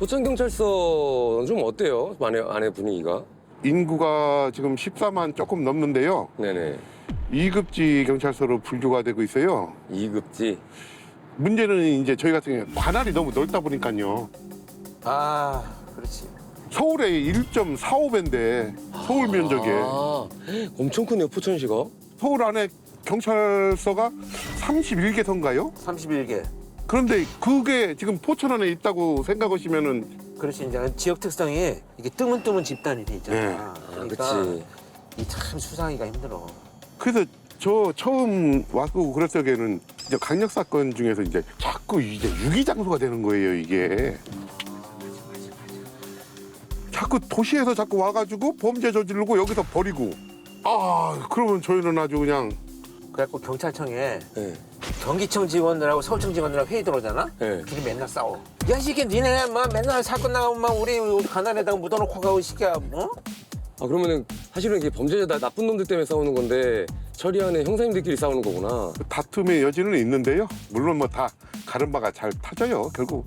포천 경찰서는 좀 어때요? 안에 안에 분위기가? 인구가 지금 14만 조금 넘는데요. 네네. 2급지 경찰서로 분류가 되고 있어요. 이급지 문제는 이제 저희 같은 경우에 관할이 너무 넓다 보니까요. 아, 그렇지. 서울의 1.45배인데 서울 면적에 아, 엄청 크네요 포천시가. 서울 안에 경찰서가 31개 선가요? 31개. 그런데 그게 지금 포천 안에 있다고 생각하시면은 그렇지 이제 지역 특성이 이게 뜨문뜨문 집단이 돼 있잖아. 네. 아, 그러니까 그치. 이참 수상하기가 힘들어. 그래서 저 처음 왔고 그럴 적에는 이제 강력 사건 중에서 이제 자꾸 이제 유기 장소가 되는 거예요 이게. 자꾸 도시에서 자꾸 와가지고 범죄 저지르고 여기서 버리고. 아 그러면 저희는 아주 그냥 그래갖고 경찰청에 네. 경기청 직원들하고 서울청 직원들하고 회의 들어오잖아. 네. 둘이 맨날 싸워. 야, 이 새끼 니네 막 맨날 사건 나가면 막 우리 가난에다가 묻어놓고 가고 이 새끼야. 뭐? 아 그러면은 사실은 이게 범죄자 나- 나쁜 놈들 때문에 싸우는 건데 처리하는 형사님들끼리 싸우는 거구나. 다툼의 여지는 있는데요. 물론 뭐 다 가른 바가 잘 타져요 결국.